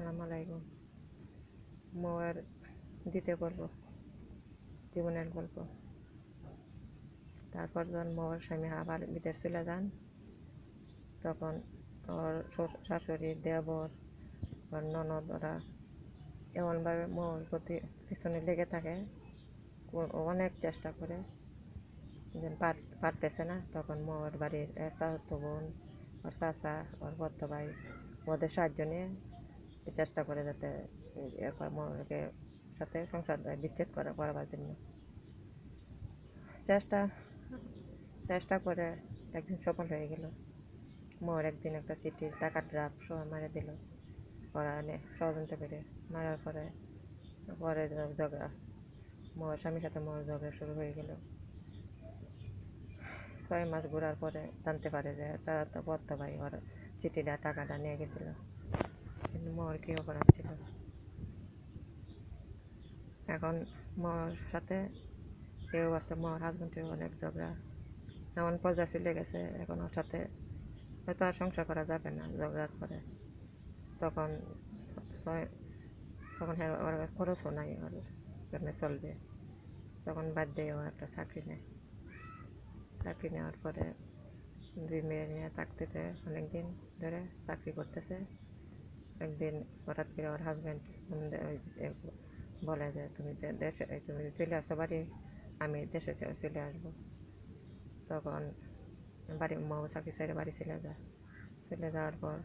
আসসালামু আলাইকুম মোয়ের দিতে গল্প জীবনের গল্প। তারপর যখন মোর স্বামী আবার বিদেশ চলে যান, তখন ওর শ্বশ- শাশুড়ি দেবর ওর ননদ, ওরা এমনভাবে মোর প্রতি পিছনে লেগে থাকে অনেক চেষ্টা করে পারতেছে না। তখন মোর বাড়ির চাচাতো বোন, ওর চাচা, ওর বদ্ধ ভাই, ওদের সাহায্য নিয়ে চেষ্টা করে যাতে মোরকে সাথে সংসার বিচ্ছেদ করা, করাবার জন্য। চেষ্টা চেষ্টা করে একদিন সফল হয়ে গেল। মোর একদিন একটা চিঠির টাকা ড্রাফ সহ মারে দিল। ওরা ষড়যন্ত্র করে মারার পরে পরে ঝগড়া। মোর স্বামীর সাথে মোর ঝগড়া শুরু হয়ে গেল। ছয় মাস ঘোরার পরে জানতে পারে যে তারা তো ভাই, ওর চিঠিটা, টাকাটা নিয়ে গেছিল। মোর কি অপরাধ ছিল এখন মোর সাথে এই অবস্থা মোর হাজবেন্ডের অনেক ঝগড়া। এমন পর্যায়ে চলে গেছে, এখন ওর সাথে। হয়তো আর সংসার করা যাবে না ঝগড়ার পরে। তখন তখন হ্যাঁ ওর খরচও নাই ওর কেমনে চলবে। তখন বাদ দিয়ে ও একটা চাকরি নেয়। চাকরি নেওয়ার পরে দুই মেয়ে নিয়ে থাকতেছে অনেকদিন ধরে, চাকরি করতেছে। একদিন হঠাৎ করে ওর হাজব্যান্ড বলে যে, তুমি দেশে তুমি চলে আসো বাড়ি, আমি দেশে চলে আসব। তখন বাড়ি মৌ চাকরি ছেড়ে বাড়ি চলে যায়। চলে যাওয়ার পর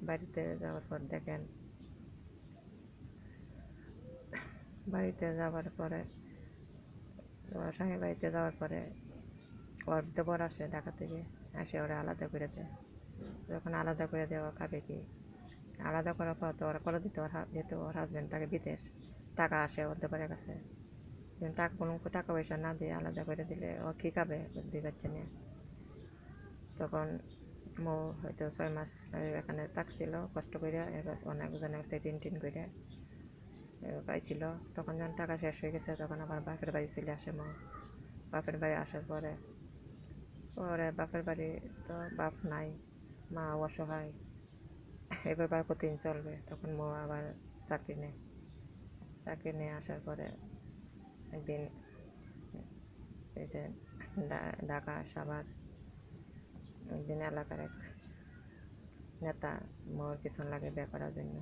বাড়িতে যাওয়ার পর দেখেন, বাড়িতে যাওয়ার পরে ওর স্বামী বাড়িতে যাওয়ার পরে ওর দেবর আসে ঢাকা থেকে আসে ওরা আলাদা করে দেয়। যখন আলাদা করে দেওয়া খাবে কি? আলাদা করার পর তো ওরা করে দিতে ওর যেহেতু ওর হাজব্যান্ড তাকে বিদেশ টাকা আসে দেবরের কাছে। টাকা কোনো টাকা পয়সা না দিয়ে আলাদা করে দিলে ও কী খাবে দুই বাচ্চা নিয়ে? তখন মৌ হয়তো ছয় মাস এখানে থাকছিল, কষ্ট করে এবার অনেকজনের কাছে ঋণ টিন করে পাইছিল। তখন যখন টাকা শেষ হয়ে গেছে, তখন আবার বাপের বাড়ি চলে আসে মৌ। বাপের বাড়ি আসার পরে পরে বাপের বাড়ি তো বাপ নাই, মা অসহায়। এবার বার কতদিন চলবে, তখন মৌ আবার চাকরি নেয়। চাকরি নিয়ে আসার পরে একদিন এই যে ঢাকা সাভার একদিন এলাকার এক নেতা মোর পিছন লাগে বিয়ে করার জন্য।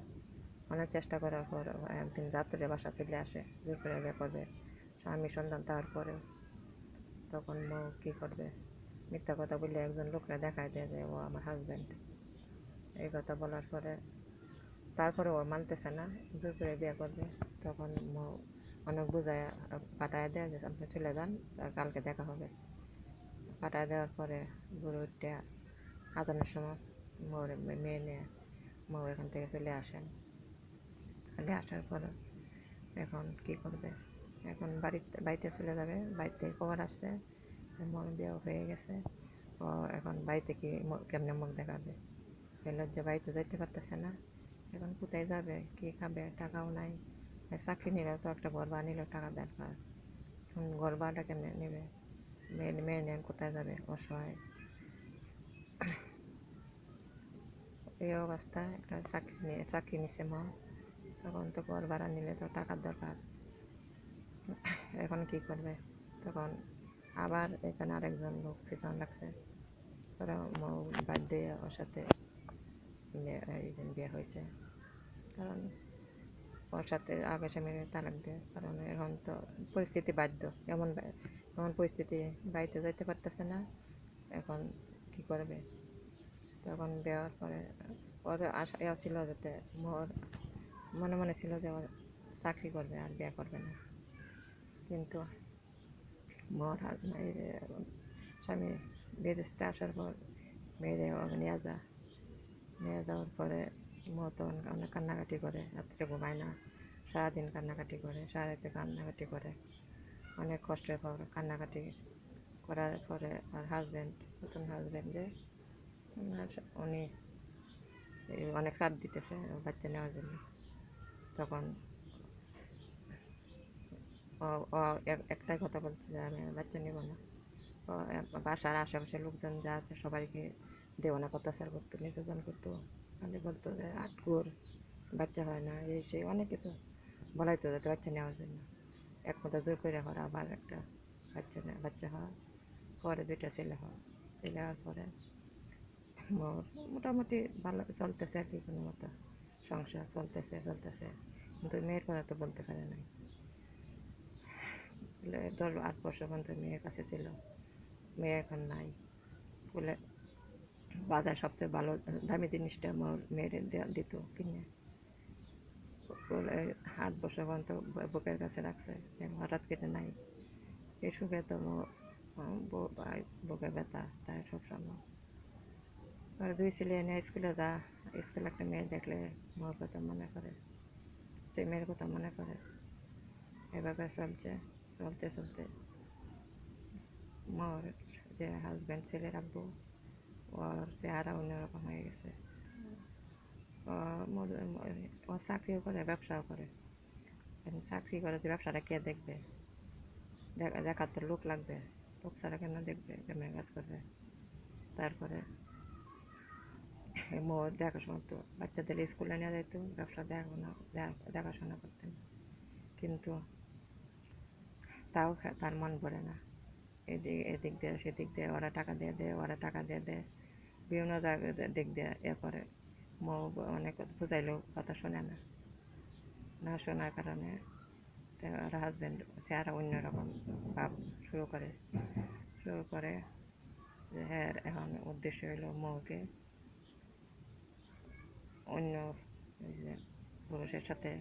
অনেক চেষ্টা করার পর একদিন রাত্রে বাসা চলে আসে জোর করে বিয়ে করবে। স্বামী সন্তান তার পরেও। তখন মৌ কী করবে? মিথ্যা কথা বললে একজন লোকরা দেখায় দেয় যে ও আমার হাজব্যান্ড এই কথা বলার পরে তারপরে ও মানতেছে না জোর করে বিয়ে করবে। তখন অনেক বোঝায়, পাঠায় দেয় যে আপনি চলে যান কালকে দেখা হবে। পাঠায় দেওয়ার পরে বুড়ো উঠে আজানের সময় মোর মেয়ে নিয়ে মৌ এখান থেকে চলে আসেন। চলে আসার পরে এখন কি করবে? এখন বাড়িতে বাড়িতে চলে যাবে। বাড়িতে খবর আসছে মন বিয়ে হয়ে গেছে। ও এখন বাড়িতে কি কেমনে মুখ দেখাবে? লজ্জা বাড়িতে যাইতে পারতেছে না এখন কোথায় যাবে কি খাবে টাকাও নাই চাকরি নিলেও তো একটা ঘর বানিলেও টাকা দরকার এখন ঘর ভাড়াটা কেমনে নেবে মেয়ে মেয়ে নেন কোথায় যাবে অসহায় এই অবস্থায় একটা চাকরি নিয়ে চাকরি নিছে মা তখন তো ঘর ভাড়া নিলে তো টাকার দরকার এখন কি করবে তখন আবার এখানে আরেকজন লোক পিছন লাগছে ওরা বাদ দিয়ে ওর সাথে যে বিয়ে হয়েছে। কারণ ওর সাথে আগে স্বামীর তালাক দেয়। কারণ এখন তো পরিস্থিতি বাধ্য। এমন এমন পরিস্থিতি বাড়িতে যাইতে পারতেছে না। এখন কি করবে? তখন বিয়ের পরে ওর আশা ছিল যাতে মোর মনে মনে ছিল যে ওর চাকরি করবে আর বিয়ে করবে না। কিন্তু মোর স্বামী বিদেশ আসার পর ওকে নিয়ে যা নিয়ে যাওয়ার পরে মতন অনেক কান্নাকাটি করে, রাত্রে ঘুমায় না। সারাদিন কান্নাকাটি করে সারাতে কান্নাকাটি করে। অনেক কষ্টের পর কান্নাকাটি করার পরে আর হাজব্যান্ড নতুন হাজব্যান্ডে উনি অনেক চাপ দিতেছে বাচ্চা নেওয়ার জন্য। তখন ও ও এক- একটাই কথা বলছে যে, আমি বাচ্চা নেব না। বাসার আশেপাশের লোকজন যা আছে সবাইকে দেওয়ানা অত্যাচার করতো নির্যাতন করতো খালি বলতো যে আট আটকুর বাচ্চা হয় না, এই সেই অনেক কিছু বলাই তো যাতে বাচ্চা নেওয়ার জন্য এক কথা জোর করে হয় আবার একটা বাচ্চা নেয় বাচ্চা হয় পরে দুইটা ছেলে হয়। ছেলে হওয়ার পরে মোটামুটি ভালো চলতেছে আর কি কোনো মতো। সংসার চলতেছে চলতেছে। কিন্তু মেয়ের কথা তো বলতে পারে নাই। দশ আট বছর পর্যন্ত মেয়ের কাছে ছিল, মেয়ে এখন নাই। বলে বাজার সবচেয়ে ভালো, দামি জিনিসটা আমার মেয়ের দিত কিনে। আট বছর পর্যন্ত বুকের কাছে রাখছে হঠাৎ কেটে নাই। এই সুখে তো বুকে ব্যথা, তাই সব আর দুই ছেলে এনে স্কুলে যা, স্কুলে একটা মেয়ে দেখলে মোর কথা মনে করে সেই মেয়ের কথা মনে করে এভাবে চলছে, চলতে চলতে। মোর যে হাজব্যান্ড ছেলে রাখব ওর চেহারা অন্যরকম হয়ে গেছে ও চাকরিও করে, ব্যবসাও করে। এখন চাকরি করে যে ব্যবসাটা কে দেখবে? দেখা- দেখার তো লোক লাগবে। লোক ছাড়া কেন দেখবে? কেমন কাজ করবে? তারপরে মোর দেখাশোনা তো বাচ্চাদের স্কুলে নিয়ে যেত ব্যবসা দেখাশোনা দেখা- দেখাশোনা করতেন। কিন্তু তাও তার মন ভরে না। এদিক এদিক দিয়ে, সেদিক দিয়ে ওরা টাকা দিয়ে দেয়, ওরা টাকা দিয়ে দেয়। বিভিন্ন জায়গায় দে- দিক দিয়ে, এ করে। মৌ অনেক বুঝাইলেও কথা শোনে না। না শোনার কারণে ওর হাজব্যান্ড চেহারা অন্যরকম ভাব শুরু করে। শুরু করে যে হ্যাঁ এখন উদ্দেশ্য হইল মৌকে অন্য পুরুষের সাথে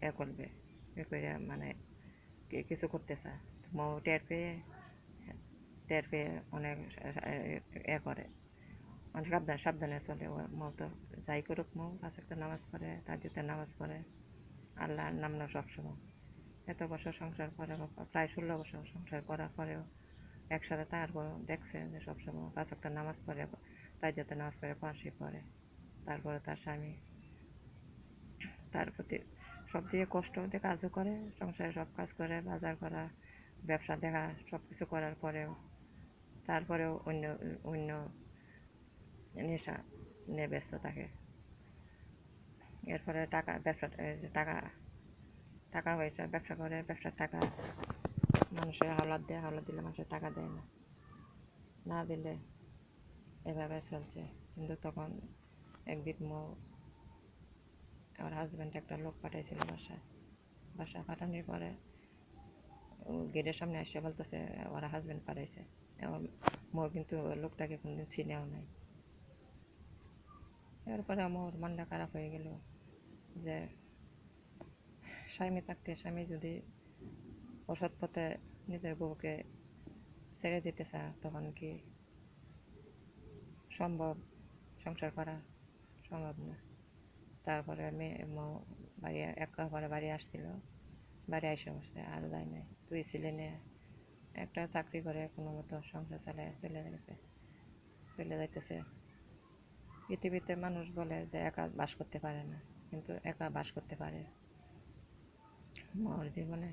এ করবে। এ করে মানে কিছু করতে চায়। মৌ টের পেয়ে টের পেয়ে অনেক এ করে। অনেক সাবধান, সাবধানে চলে ও তো যাই করুক মৌ পাঁচ নামাজ পড়ে তার নামাজ পড়ে, আল্লাহর নাম না সবসময়। এত বছর সংসার করে প্রায় ষোলো বছর সংসার করার পরেও একসাথে তারপরেও দেখছে যে সবসময় পাঁচ একটা নামাজ পড়ে তাই যাতে নামাজ পড়ে পাশে পড়ে। তারপরে তার স্বামী তার প্রতি সব দিয়ে কষ্ট দিয়ে কাজও করে, সংসারে সব কাজ করে, বাজার করা, ব্যবসা দেখা সব কিছু করার পরেও, তারপরেও অন্য অন্য নেশা নিয়ে ব্যস্ত থাকে। এরপরে টাকা, ব্যবসা টাকা টাকা পয়সা, ব্যবসা করে, ব্যবসার টাকা। মানুষে হাওলাত দেয়, হাওলাত দিলে মানুষের টাকা দেয় না। না দিলে এভাবে চলছে। কিন্তু তখন একদিন মো আমার হাজব্যান্ড একটা লোক পাঠিয়েছিল বাসায়। বাসায় পাঠানোর পরে গেটের সামনে এসে বলতেছে, ওরা হাজব্যান্ড পাঠাইছে। মো কিন্তু লোকটাকে কোনোদিন চিনেও নাই। এরপরে আমার মনটা খারাপ হয়ে গেল যে স্বামী থাকতে স্বামী যদি অসৎ পথে নিজের বউকে ছেড়ে দিতে চায়, তখন কি সম্ভব সংসার করা? সম্ভব না। তারপরে আমি বাড়ি একেবারে বাড়ি আসছিল, বাড়ি এসে বসছে, আর যাই নাই। তুই ছিলে নিয়ে একটা চাকরি করে, কোনো মতো সংসার চালায় চলে গেছে, চলে যাইতেছে। পৃথিবীতে মানুষ বলে যে একা বাস করতে পারে না, কিন্তু একা বাস করতে পারে। মোর জীবনে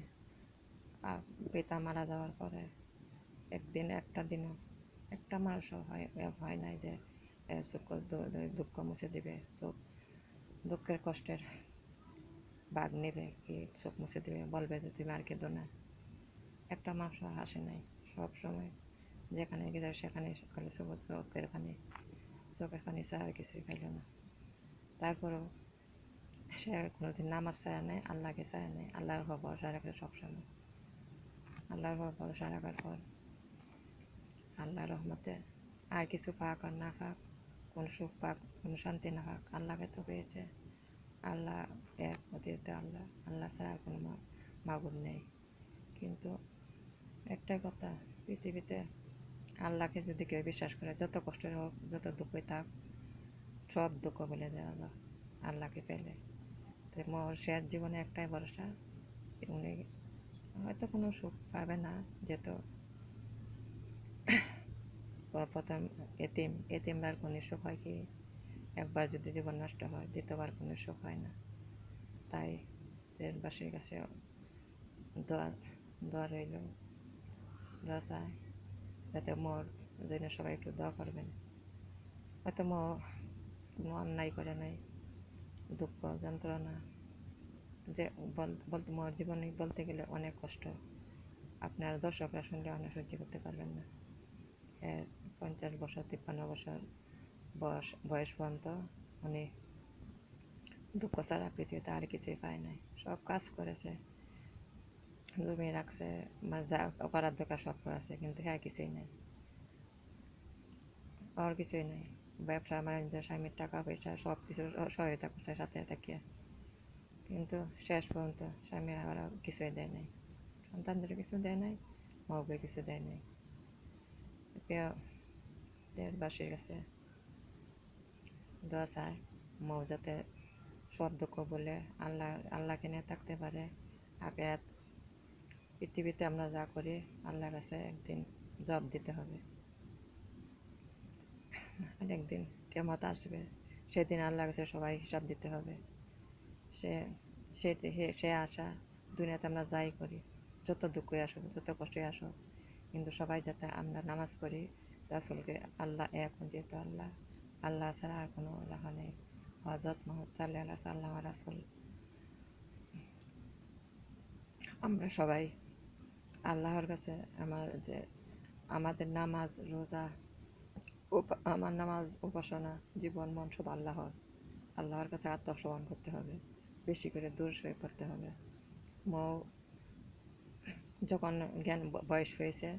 পিতা মারা যাওয়ার পরে একদিন, একটা দিনও, একটা মানুষও হয় হয় নাই যে দু- দুঃখ মুছে দিবে, চোখ, দুঃখের কষ্টের বাঘ নেবে কি চোখ মুছে দিবে, বলবে যে তুমি আর কেঁদো না। একটা মানুষও হাসে নাই সব সময় যেখানে গেছে সেখানে চোখ চোখের পানি চোখের পানি ছাড়া আর কিছুই খাইল না তারপরেও সে কোনোদিন নামাজ চায় নাই আল্লাহকে চায় নাই আল্লাহর উপর ভরসা রাখে সবসময় আল্লাহর উপর ভরসা রাখার পর আল্লাহ রহমতে আর কিছু পাক আর না পাক কোন সুখ পাক কোন শান্তি না পাক আল্লাহকে তো পেয়েছে আল্লাহ এক অতীতে আল্লাহ আল্লাহ ছাড়া আর কোনো মা- মাবুদ নেই কিন্তু একটাই কথা পৃথিবীতে আল্লাহকে যদি কেউ বিশ্বাস করে, যত কষ্টের হোক, যত দুঃখই থাক, সব দুঃখ বলে দেয় আল্লাহ। আল্লাহকে পেলে। তো শেয়ার জীবনে একটাই ভরসা উনি হয়তো কোনো সুখ পাবে না যেহেতু প্রথম এতিম এতিমবার কোনো সুখ হয় কি? একবার যদি জীবন নষ্ট হয়, দ্বিতীয়বার কোনো সুখ হয় না। তাই দেশবাসীর কাছে দোয়া দোয়া রইল। দোয়া চাই যাতে মোর জন্য সবাই একটু দোয়া করবেন। হয়তো মো কোনো অন্যায় করে নাই, দুঃখ, যন্ত্রণা, যে বলতে মোর জীবনে বলতে গেলে অনেক কষ্ট। আপনার দর্শকরা শুনলে অনেক সহ্য করতে পারবেন না। পঞ্চাশ বছর, তিপ্পান্ন বছর বয়স বয়স পর্যন্ত উনি দুঃখ ছাড়া পৃথিবীতে আর কিছুই পায় নাই। সব কাজ করেছে। জমি রাখছে মানে যা করার দরকার সব করেছে কিন্তু হ্যাঁ কিছুই নাই। আর কিছুই নাই। ব্যবসা বাণিজ্য স্বামীর টাকা, পয়সা সব কিছু সহায়তা করছে, সাথে থাকিয়ে কিন্তু শেষ পর্যন্ত স্বামী আবার কিছুই দেয় নাই। সন্তানদের কিছু দেয় নাই মাকে কিছু দেয় নাই। দেশবাসীর কাছে দোয়া চায় মৌ যাতে সব দুঃখ বলে, আল্লাহ, আল্লাহকে নিয়ে থাকতে পারে আগে পৃথিবীতে আমরা যা করি, আল্লাহর কাছে একদিন জব দিতে হবে। আর একদিন কেমত আসবে, সেদিন আল্লাহর কাছে সবাই হিসাব দিতে হবে। সে সে সে আশা দুনিয়াতে আমরা যাই করি, যত দুঃখই আসুক, যত কষ্টই আসুক, কিন্তু সবাই যাতে আমরা নামাজ পড়ি, রাসুলকে আল্লাহ এক যেহেতু আল্লাহ আল্লাহ ছাড়া আর কোনো আল্লাহ নেই। হজরত মোহাম্মদ সাল্লাহ আল্লাহ আমরা সবাই আল্লাহর কাছে আমাদের আমাদের নামাজ, রোজা আমার নামাজ, উপাসনা, জীবন, মন সব আল্লাহর। আল্লাহর কাছে আত্মসমর্পণ করতে হবে। বেশি করে দূর সয়ে পড়তে হবে। মৌ যখন জ্ঞান বয়স হয়েছে,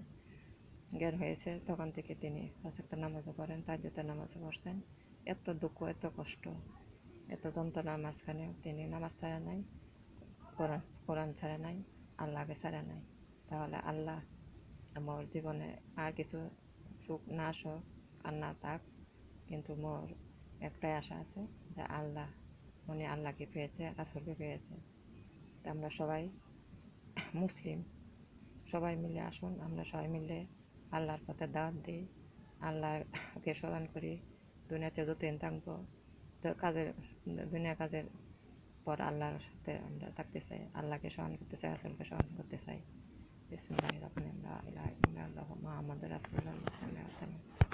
জ্ঞান হয়েছে, তখন থেকে তিনি একটা নামাজও পড়েন তাজ্জুদের নামাজও পড়ছেন। এত দুঃখ, এত কষ্ট, এত যন্ত্রণার মাঝখানেও তিনি নামাজ ছাড়া নাই, কোরআন কোরআন ছাড়া নাই, আল্লাহকে ছাড়া নাই। তাহলে আল্লাহ আমার জীবনে আর কিছু সুখ না আসুক আর না থাক। কিন্তু মোর একটাই আশা আছে যে আল্লাহ, উনি আল্লাহকে পেয়েছে, রাসুলকে পেয়েছে। তা আমরা সবাই মুসলিম। সবাই মিলে আসুন, আমরা সবাই মিলে আল্লাহর পথে দাওয়াত দিই। আল্লাহকে স্মরণ করি দুনিয়াতে যতদিন থাকব। কাজের, দুনিয়া কাজের পর আল্লাহর সাথে আমরা থাকতে চাই, আল্লাহকে স্মরণ করতে চাই, রাসুলকে স্মরণ করতে চাই। Bismillahirrahmanirrahim. La ilahe illallah. Muhammed Resulullah. Sallallahu aleyhi ve sellem.